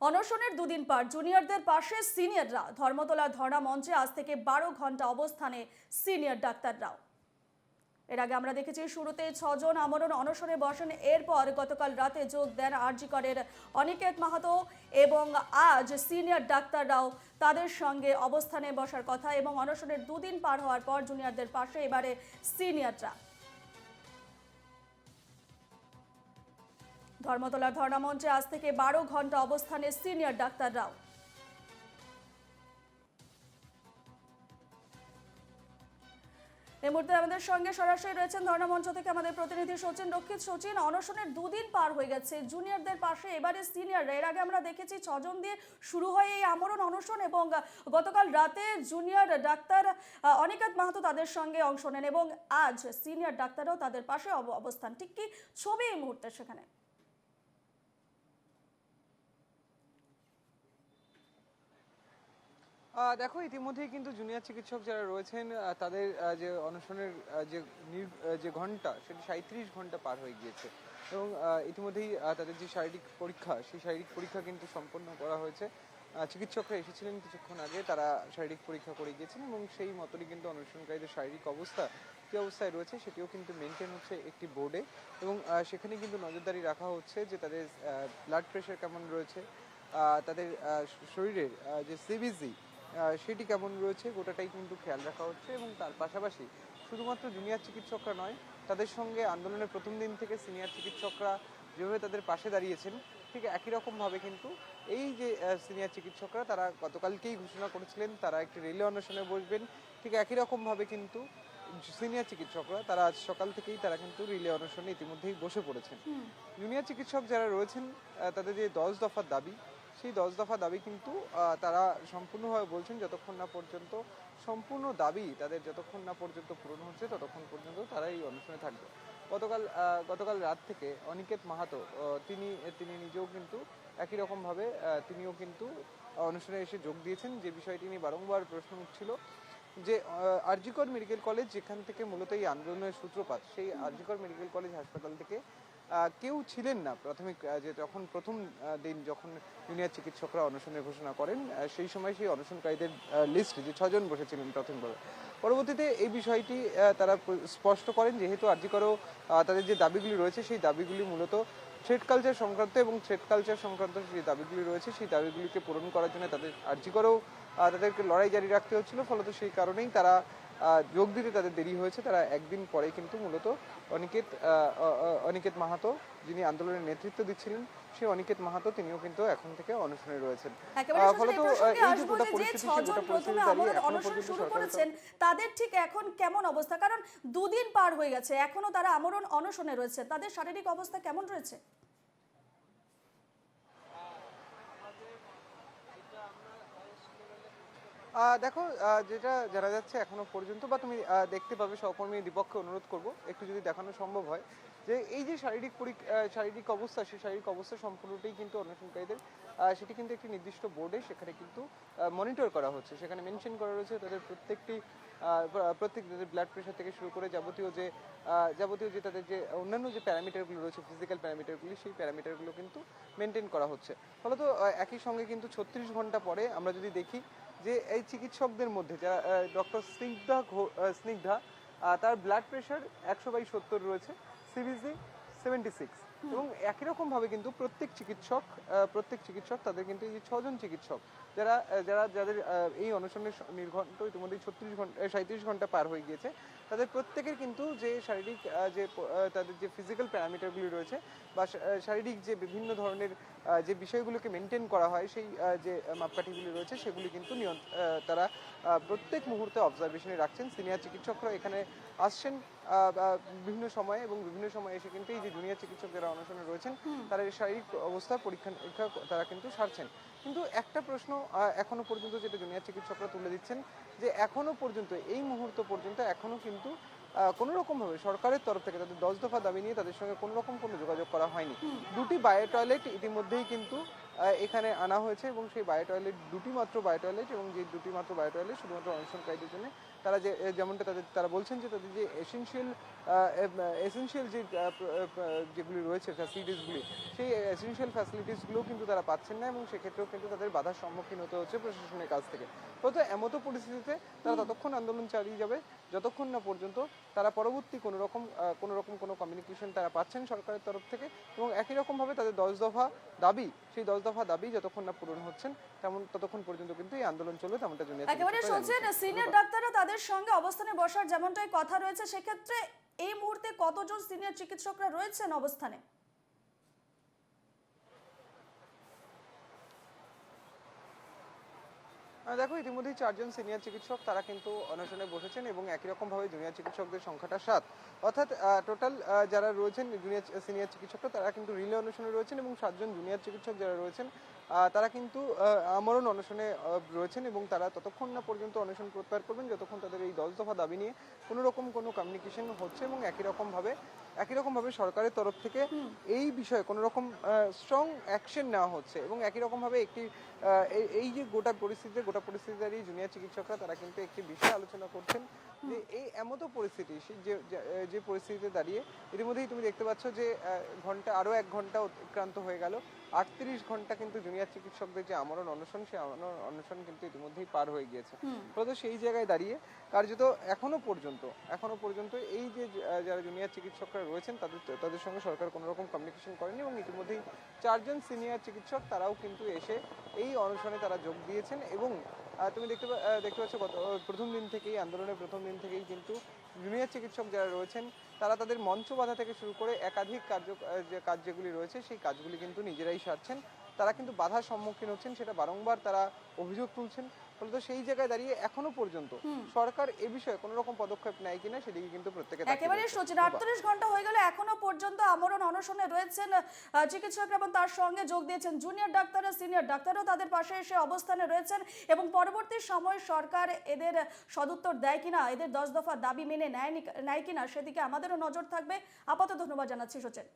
অনশনের দুদিন পর জুনিয়রদের পাশে সিনিয়ররা ধর্মতলা ধর্ণা মঞ্চে আজ থেকে বারো ঘণ্টা অবস্থানে সিনিয়র ডাক্তাররাও। এর আগে আমরা দেখেছি শুরুতে ছজন আমরণ অনশনে বসেন, এরপর গতকাল রাতে যোগ দেন আরজিকরের অনিকেত মাহাতো এবং আজ সিনিয়র ডাক্তাররাও তাদের সঙ্গে অবস্থানে বসার কথা এবং অনশনের দুদিন পার হওয়ার পর জুনিয়রদের পাশে এবারে সিনিয়ররা। ধর্মতলার ধর্ণা মঞ্চে আজ থেকে বারো ঘণ্টা অবস্থানে সিনিয়র ডাক্তাররাও। এই মুহূর্তে আমাদের সঙ্গে সরাসরি রয়েছেন ধর্ণা মঞ্চ থেকে আমাদের প্রতিনিধি সচিন রক্ষিত। সচিন, অনশনের দুদিন পার হয়ে গেছে। জুনিয়রদের পাশে এবারে সিনিয়ররা এর আগে আমরা দেখেছি ছজন দিয়ে শুরু হয় এই আমরণ, অনশন এবং গতকাল রাতে জুনিয়র ডাক্তার অনিকেত মাহাতো তাদের সঙ্গে অংশ নেন এবং আজ সিনিয়র ডাক্তারও তাদের পাশে অব- অবস্থান। ঠিক কি ছবি এই মুহূর্তে সেখানে? দেখো, ইতিমধ্যেই কিন্তু জুনিয়র চিকিৎসক যারা রয়েছেন তাদের যে অনশনের যে যে ঘণ্টা, সেটি সাঁত্রিশ ঘণ্টা পার হয়ে গিয়েছে। এবং ইতিমধ্যেই তাদের যে শারীরিক পরীক্ষা, সেই শারীরিক পরীক্ষা কিন্তু সম্পন্ন করা হয়েছে। চিকিৎসকরা এসেছিলেন কিছুক্ষণ আগে, তারা শারীরিক পরীক্ষা করে গিয়েছেন এবং সেই মতনই কিন্তু অনশনকারীদের শারীরিক অবস্থা, কী অবস্থায় রয়েছে সেটিও কিন্তু মেনটেন হচ্ছে একটি বোর্ডে। এবং সেখানে কিন্তু নজরদারি রাখা হচ্ছে যে তাদের ব্লাড প্রেশার কেমন রয়েছে তাদের শরীরের যে সিবিজি সেটি কেমন রয়েছে গোটাটাই কিন্তু খেয়াল রাখা হচ্ছে এবং তার পাশাপাশি শুধুমাত্র জুনিয়র চিকিৎসকরা নয় তাদের সঙ্গে আন্দোলনের প্রথম দিন থেকে সিনিয়র চিকিৎসকরা যেভাবে তাদের পাশে দাঁড়িয়েছেন ঠিক একই রকমভাবে কিন্তু এই যে সিনিয়র চিকিৎসকরা তারা গতকালকেই ঘোষণা করেছিলেন তারা একটি রেলওয়ে অন্বেষণে বসবেন ঠিক একই রকমভাবে কিন্তু সিনিয়র চিকিৎসকরা তারা আজ সকাল থেকেই তারা কিন্তু রিলে অনশনে ইতিমধ্যেই বসে পড়েছেন। জুনিয়র চিকিৎসক যারা রয়েছেন তাদের যে দশ দফার দাবি সেই দশ দফা দাবি কিন্তু তারা সম্পূর্ণভাবে বলছেন যতক্ষণ না পর্যন্ত, সম্পূর্ণ দাবি তাদের যতক্ষণ না পর্যন্ত পূরণ হচ্ছে, ততক্ষণ পর্যন্ত তারা এই অনুষ্ঠানে থাকবে। গতকাল গতকাল রাত থেকে অনিকেত মাহাতো তিনি তিনি নিজেও কিন্তু একই রকমভাবে তিনিও কিন্তু অনুষ্ঠানে এসে যোগ দিয়েছেন। যে বিষয়টি নিয়ে বারংবার প্রশ্ন উঠছিল যে আরজিকর মেডিকেল কলেজ যেখান থেকে মূলত এই আন্দোলনের সূত্রপাত, সেই আরজিকর মেডিকেল কলেজ হাসপাতাল থেকে কেউ ছিলেন না প্রাথমিক যে যখন প্রথম দিন যখন জুনিয়র চিকিৎসকরা অনশনের ঘোষণা করেন সেই সময় সেই অনশনকারীদের লিস্ট যে ছজন বসেছিলেন প্রাথমিকভাবে। পরবর্তীতে এই বিষয়টি তারা স্পষ্ট করেন যেহেতু আরজিকরও আহ, তাদের যে দাবিগুলি রয়েছে সেই দাবিগুলি মূলত থ্রেড কালচার সংক্রান্ত এবং থ্রেড কালচার সংক্রান্ত যে দাবিগুলি রয়েছে সেই দাবিগুলিকে পূরণ করার জন্য তাদের আর্জিকরেও তাদেরকে লড়াই জারি রাখতে হচ্ছিল। ফলত সেই কারণেই তারা যোগ দিতে তাদের দেরি হয়েছে। তারা একদিন পরে কিন্তু মূলত অনিকেত অনিকেত মাহাতো যিনি আন্দোলনের নেতৃত্ব দিচ্ছিলেন সেই অনিকেত মাহাতো তিনিও কিন্তু এখন থেকে অনশনে রয়েছেন। ফলত এই যে গোটা পরিস্থিতি গোটা পরিস্থিতি দাঁড়িয়ে এখনও পর্যন্ত করেছেন তাদের ঠিক এখন কেমন অবস্থা? কারণ দুদিন পার হয়ে গেছে এখনও তারা আমরণ অনশনে রয়েছে। তাদের শারীরিক অবস্থা কেমন রয়েছে? দেখো যেটা জানা যাচ্ছে এখনও পর্যন্ত বা তুমি দেখতে পাবে সহকর্মী দীপককে অনুরোধ করব একটু যদি দেখানো সম্ভব হয় যে এই যে শারীরিক শারীরিক অবস্থা সেই শারীরিক অবস্থা সম্পূর্ণটাই কিন্তু অন্বেষণকারীদের আহ, সেটি কিন্তু একটি নির্দিষ্ট বোর্ডে সেখানে কিন্তু মনিটর করা হচ্ছে। সেখানে মেনশন করা রয়েছে তাদের প্রত্যেকটি প্রত্যেক ব্লাড প্রেশার থেকে শুরু করে যাবতীয় যে যাবতীয় যে তাদের যে অন্যান্য যে প্যারামিটারগুলো রয়েছে ফিজিক্যাল প্যারামিটারগুলি সেই প্যারামিটারগুলো কিন্তু মেনটেন করা হচ্ছে। ফলত একই সঙ্গে কিন্তু ছত্রিশ ঘণ্টা পরে আমরা যদি দেখি যে এই চিকিৎসকদের মধ্যে যারা ডক্টর স্নিগ্ধা স্নিগ্ধা তার ব্লাড প্রেশার একশো বাই সত্তর রয়েছে সিবিসি সেভেন্টি সিক্স। এবং একই রকম ভাবে কিন্তু প্রত্যেক চিকিৎসক প্রত্যেক চিকিৎসক তাদের কিন্তু এই যে ছজন চিকিৎসক, যারা যারা, যাদের এই অনশনের নির্ঘণ্ট ইতিমধ্যে ছত্রিশ ঘণ্টা সাঁত্রিশ ঘণ্টা পার হয়ে গিয়েছে, তাদের প্রত্যেকের কিন্তু যে শারীরিক যে তাদের যে ফিজিক্যাল প্যারামিটারগুলি রয়েছে বা শারীরিক যে বিভিন্ন ধরনের যে বিষয়গুলোকে মেনটেন করা হয় সেই যে মাপকাঠিগুলি রয়েছে সেগুলি কিন্তু তারা প্রত্যেক মুহূর্তে অবজারভেশনে রাখছেন। সিনিয়র চিকিৎসকরা এখানে আসছেন। বিভিন্ন সময়ে এবং বিভিন্ন সময়ে এসে কিন্তু এই যে জুনিয়র চিকিৎসক যারা অনশনে রয়েছেন তারা এই শারীরিক অবস্থা পরীক্ষা নিরীক্ষা তারা কিন্তু সারছেন। কিন্তু একটা প্রশ্ন এখনও পর্যন্ত যেটা জুনিয়র চিকিৎসকরা তুলে দিচ্ছেন যে এখনও পর্যন্ত এই মুহূর্ত পর্যন্ত এখনও কিন্তু কোনো রকম ভাবে সরকারের তরফ থেকে তাদের দশ দফা দাবি নিয়ে তাদের সঙ্গে কোনো রকম কোনো যোগাযোগ করা হয়নি। দুটি বায়ো টয়লেট ইতিমধ্যেই কিন্তু এখানে আনা হয়েছে এবং সেই বায়ো টয়লেট দুটি মাত্র বায়ো টয়লেট এবং যে দুটি মাত্র বায়ো টয়লেট শুধুমাত্র অনশনকারীদের জন্য তারা যে যেমনটা তাদের তারা বলছেন যে তাদের যে এসেনশিয়াল এসেনশিয়াল যে যেগুলি রয়েছে ফ্যাসিলিটিসগুলি সেই এসেনশিয়াল ফ্যাসিলিটিসগুলোও কিন্তু তারা পাচ্ছেন না এবং সেক্ষেত্রেও কিন্তু তাদের বাধার সম্মুখীন হতে হচ্ছে প্রশাসনের কাছ থেকে। তো এমতো পরিস্থিতিতে তারা ততক্ষণ আন্দোলন চালিয়ে যাবে যতক্ষণ না পর্যন্ত তারা পরবর্তী কোনো রকম কোনো রকম কোনো কমিউনিকেশন তারা পাচ্ছেন সরকারের তরফ থেকে এবং একই রকমভাবে তাদের দশ দফা দাবি সেই দশ দফা দাবি যতক্ষণ না পূরণ হচ্ছেন তেমন ততক্ষণ পর্যন্ত কিন্তু এই আন্দোলন চলবে তেমনটা জুনিয়র একেবারে শুনছেন জানিয়েছেন। সিনিয়র ডাক্তাররা তাদের সঙ্গে অবস্থানে বসার যেমনটাই কথা রয়েছে, সেক্ষেত্রে এই মুহূর্তে কতজন সিনিয়র চিকিৎসকরা রয়েছেন অবস্থানে? দেখো, ইতিমধ্যেই চারজন সিনিয়র চিকিৎসক তারা কিন্তু অনশনে বসেছেন এবং একই রকমভাবে জুনিয়র চিকিৎসকদের সংখ্যাটা সাত। অর্থাৎ টোটাল যারা রয়েছেন জুনিয়র সিনিয়র চিকিৎসকরা তারা কিন্তু রিলে অনশনে রয়েছেন এবং সাতজন জুনিয়র চিকিৎসক যারা রয়েছেন তারা কিন্তু আমরণ অনশনে রয়েছেন এবং তারা ততক্ষণ না পর্যন্ত অনশন প্রত্যাহার করবেন যতক্ষণ তাদের এই দশ দফা দাবি নিয়ে কোনো রকম কোনো কমিউনিকেশন হচ্ছে এবং একই রকমভাবে একই রকমভাবে সরকারের তরফ থেকে এই বিষয়ে কোনো রকম স্ট্রং অ্যাকশন নেওয়া হচ্ছে এবং একই রকমভাবে একটি এই- যে গোটা পরিস্থিতিতে গোটা পরিস্থিতি দাঁড়িয়ে জুনিয়র চিকিৎসকরা তারা কিন্তু একটি বিষয় আলোচনা করছেন যে এই এমতো পরিস্থিতি যে- যে পরিস্থিতিতে দাঁড়িয়ে ইতিমধ্যেই তুমি দেখতে পাচ্ছ যে ঘণ্টা আরও এক ঘণ্টা অতিক্রান্ত হয়ে গেল। আটত্রিশ ঘণ্টা কিন্তু জুনিয়র চিকিৎসকদের যে আমরণ অনশন সেই আমরণ অনশন কিন্তু ইতিমধ্যেই পার হয়ে গিয়েছে। ফলত সেই জায়গায় দাঁড়িয়ে কার্যত এখনও পর্যন্ত এখনও পর্যন্ত এই যে যারা জুনিয়র চিকিৎসকরা রয়েছেন তাদের তাদের সঙ্গে সরকার কোনো রকম কমিউনিকেশন করেনি এবং ইতিমধ্যেই চারজন সিনিয়র চিকিৎসক তারাও কিন্তু এসে এই অনশনে তারা যোগ দিয়েছেন এবং তুমি দেখতে দেখতে পাচ্ছ গত প্রথম দিন থেকেই আন্দোলনের প্রথম দিন থেকেই কিন্তু জুনিয়র চিকিৎসক যারা রয়েছেন তারা তাদের মঞ্চ বাধা থেকে শুরু করে একাধিক কার্য যে কাজ যেগুলি রয়েছে, সেই কাজগুলি কিন্তু নিজেরাই সারছেন। তারা কিন্তু বাধার সম্মুখীন হচ্ছেন সেটা বারংবার তারা অভিযোগ তুলছেন। ফলত সেই জায়গায় দাঁড়িয়ে এখনও পর্যন্ত সরকার এ বিষয়ে কোনো রকম পদক্ষেপ নেয় কিনা সেদিকে কিন্তু প্রত্যেকে একেবারে। সচিন আটত্রিশ ঘণ্টা হয়ে গেলে এখনও পর্যন্ত আমরণ অনশনে রয়েছেন আহ, চিকিৎসকরা এবং তার সঙ্গে যোগ দিয়েছেন জুনিয়র ডাক্তাররা সিনিয়র ডাক্তারও তাদের পাশে এসে অবস্থানে রয়েছেন এবং পরবর্তী সময় সরকার এদের সদুত্তর দেয় কিনা এদের দশ দফা দাবি মেনে নেয় নেয় কিনা সেদিকে আমাদেরও নজর থাকবে। আপাতত ধন্যবাদ জানাচ্ছি সচিন।